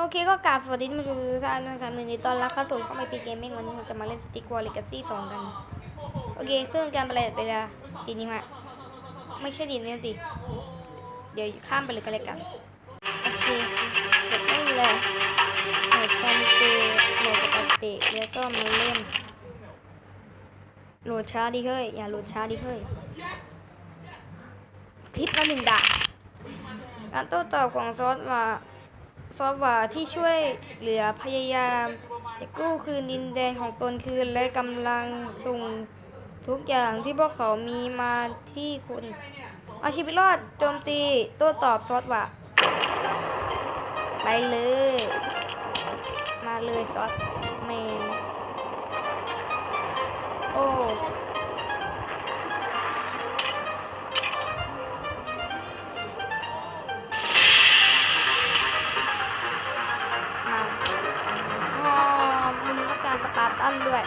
โอเคก็กราบสวัสดีท่านผู้ชมทุกท่านนะครับวันนี้ตอนรับเข้าสู่เข้ามาปีเกมมิ่งวันนี้จะมาเล่นสติ๊กวอลเลกาซี่สองกัน โอเค เพื่อนการประหลาดเวลาดีนี้มาไม่ใช่ดีนี่สิเดี๋ยวข้ามไปเลยก็แล้วกัน โอเคจบได้เลยโหมดแคมเปญโหมดปกติแล้วก็มาเล่นโหลดช้าดิเฮ้ย อย่าโหลดช้าดิเฮ้ย ทิปละหนึ่งดาบการโต้ตอบของซอสว่า ซอฟต์แวาที่ช่วยเหลือพยายาม จะกู้คืนดินแดนของตนคืนและกำลังส่งทุกอย่างที่พวกเขามีมาที่คุณ เอาชีวิตรอดโจมตีโต้ตอบซอฟต์แวร์ไปเลย มาเลยซอสเมน ปาร์ตันด้วย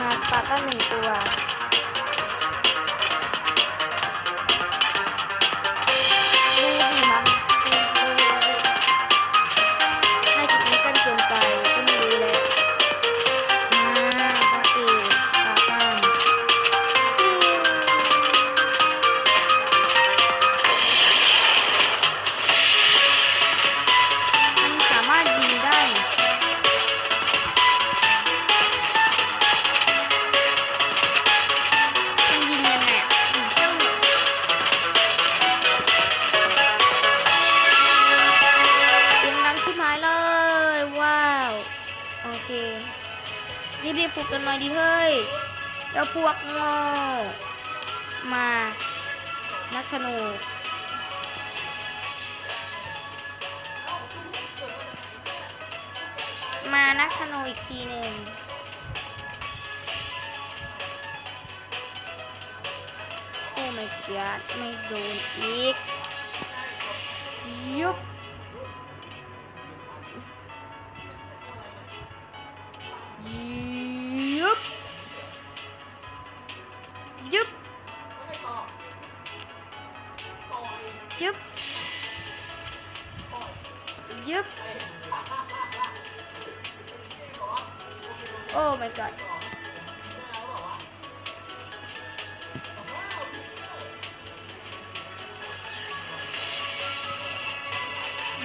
มาสปาร์ตันหนึ่งตัว รีบปลุกกันหน่อยดิเฮ้ยเจ้าพวกง่มา นักธนูมานักธนูอีกทีหนึ่งโอ้ my god ไม่โดนอีกยุบยุบ โอ้ my god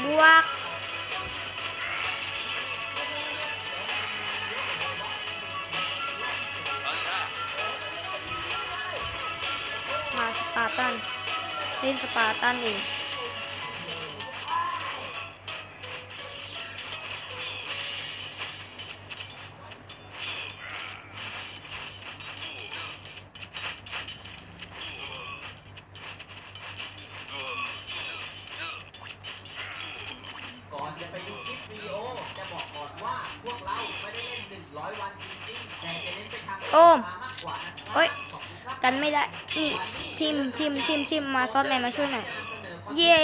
บวกมาส อ้มเอ้ย กันไม่ได้ นี่ทีมทีมทีมทีมมาซอสแมนมาช่วยหน่อย เย้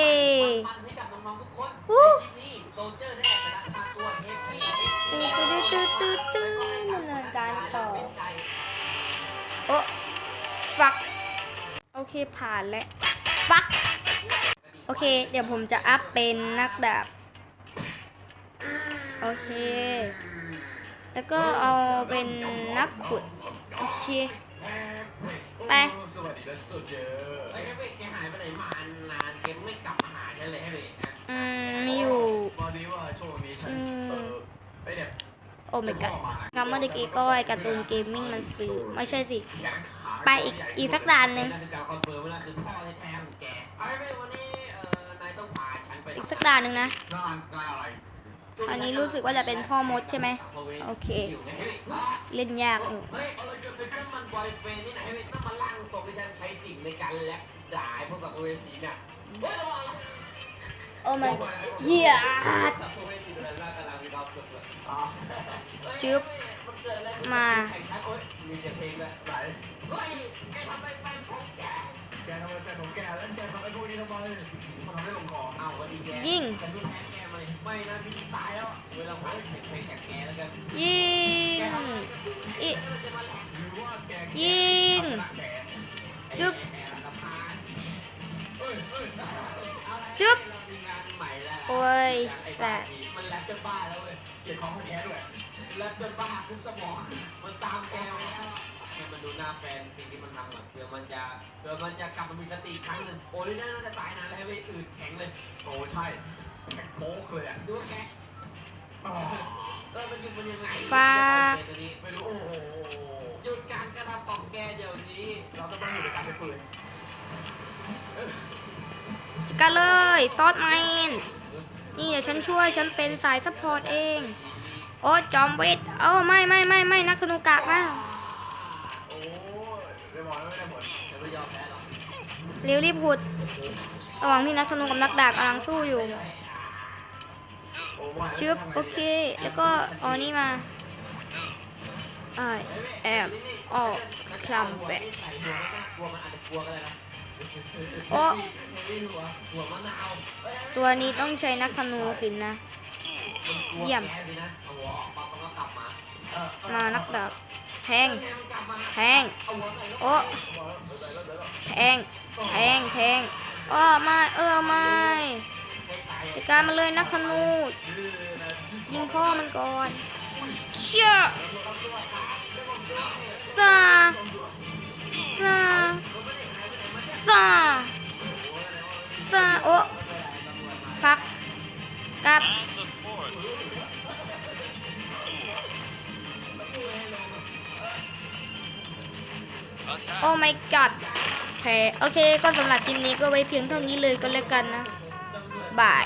วู้ในคลิปนี้โซลเจอร์ได้ออกไปลักพาตัวเฮฟวี่ตื้อตื้อตื้อตื้อตื้อดำเนินการต่อ โอ้ฟัก โอเคผ่านแล้ว ฟัก โอเค เดี๋ยวผมจะอัพเป็นนักดาบ โอเค แล้วก็เอาเป็นนักขุด เค ไป สวัสดีนะโซเจอร์เฮ้ยเฮฟวี่แกหายไปไหนมานานแกไม่กลับมาหาฉันเลยเฮฟวี่นะอืมมีอยู่พอดีว่าช่วงนี้ฉันอืม เออไอเนี่ยโอ้ my god งามเมื่อกี้ก็ไอการ์ตูนเกมมิ่งมันซื้อ ไม่ใช่สิแขนขาไปอีกอีกสักด่านหนึ่งนั่นคือการคอนเฟิร์มว่าคือพ่อแท้ๆของแกเอาเฮฟวี่วันนี้เอ่อนายต้องพาฉันไปอีกสักด่านหนึ่งนะนานนานอะไร อันนี้รู้สึกว่าจะเป็นพ่อมดใช่ไหมโอเค เล่นยากอยู่เฮ้ยเอาเลยจะเป็นน้ำมันบอยเฟนนี่ไหนให้เป็นน้ำมันล่างทรงที่ฉันใช้สิ่งในการแลกด่าไอ้พวกสัตว์เวสีเนี่ยเฮ้ยระวังนะโอ้ my เฮียสัตว์เวสีอะไรบ้างกำลังมีความสุขเลยอ่าจึ๊บมันเกิดอะไรขึ้นมาแข่งขันโอ๊ยมีแต่เพลงแบบ ไหลเฮ้ยแกทำไมแฟนของแกแกทำไมแฟนของแกแล้วแกทำไอ้พวกนี้ทำไมมันทำให้ลงคอเอาวันดีแกยิงฉันดูแพ้แกมาเลยไม่นะพี่ตายแล้ว เวลาผมเห็นเพลงจากแกแล้วกันยิงแกทำอะไรก็อิแกก็จะมาแหลกหรือว่าแกยิงแกจึ๊บแกละพานเอ้ยเอ้ยเอาละจึ๊บเรามีงานใหม่แล้วโอโอ้ยแสบมันแลบจนบ้าแล้วเว้ยเกลียดของคนแก่ด้วยแลบจนบ้าคุกสมองมันตามแกมาแล้วให้มันดูหน้าแฟนสิ่งที่มันทำอะเผื่อมันจะเผื่อมันจะกลับมามีสติอีกครั้งหนึ่งโอ้ยน่าจะตายนานแล้วเว้ยอืดแข็งเลยโอ้ใช่แข็ง โป๊กเลยอะดูว่าแกอ๋อเออมันหยุดมันยังไงฟ้าตัวนี้ไม่รู้โอ้โหหยุดการกระทำของแกเดี๋ยวนี้ เราต้องมาอยู่ในการเป็นปืนจัดการเลยซอสแมนนี่เดี๋ยวฉันช่วยฉันเป็นสายซัพพอร์ตเอง โอ้จอมวิทโอ้ไม่ไม่ไม่ไม่นักธนูกากมากโอ้ยไม่บอกแล้วไม่ได้ผลจะไม่ยอมแพ้หรอกเร็วรีบหุดระหว่างที่นักธนูกับนักดาบกำลังสู้อยู่โอ้ว่า ชึบโอเค แล้วก็เอานี่มาไอแอมออกคลัมบกใส่หัวมันน่ากลัวมันอาจจะกลัวก็ได้นะโอ้ตัวนี้ต้องใช้นักธนูสินนะ เยี่ยม มานักดาบแทง แทง โอ้แทง แทง แทงอ้อไม่ เออไม่ การมันเลยนักธนูยิงพ่อมันก่อนเชี่ยซาซาซาซาโอ้ฟักกับโอ้ my god แพ้โอเคก็สำหรับคลิปนี้ก็ไว้เพียงเท่านี้เลยก็แล้วกันนะบาย